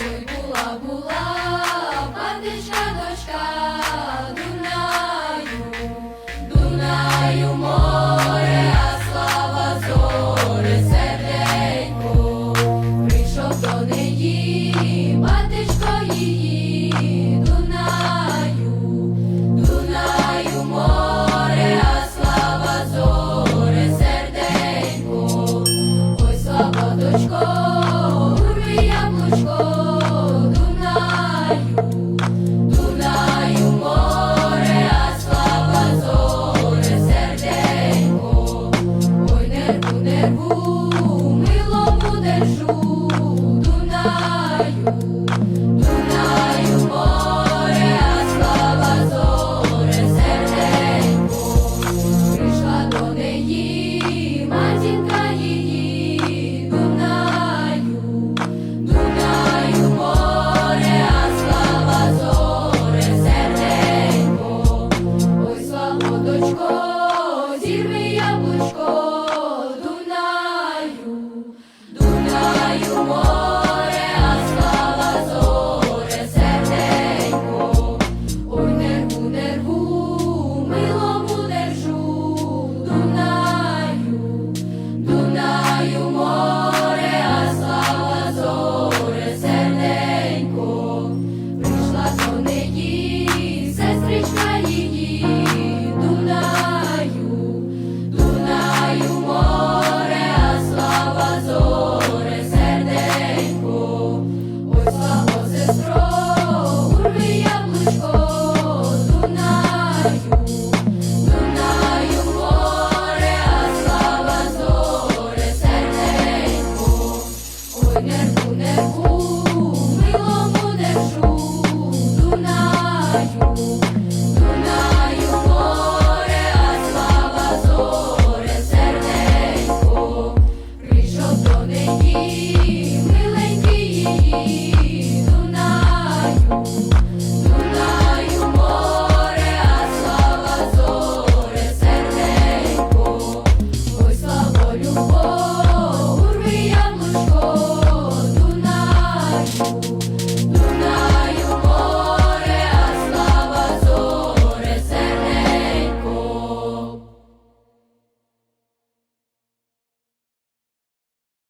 була патичка дочка Дунаю, Дунаю море, слава зоре серденько, прийшов до неї, батечко її, Дунаю, Дунаю море, слава зоре серденько, ой слава дочко, яблучко,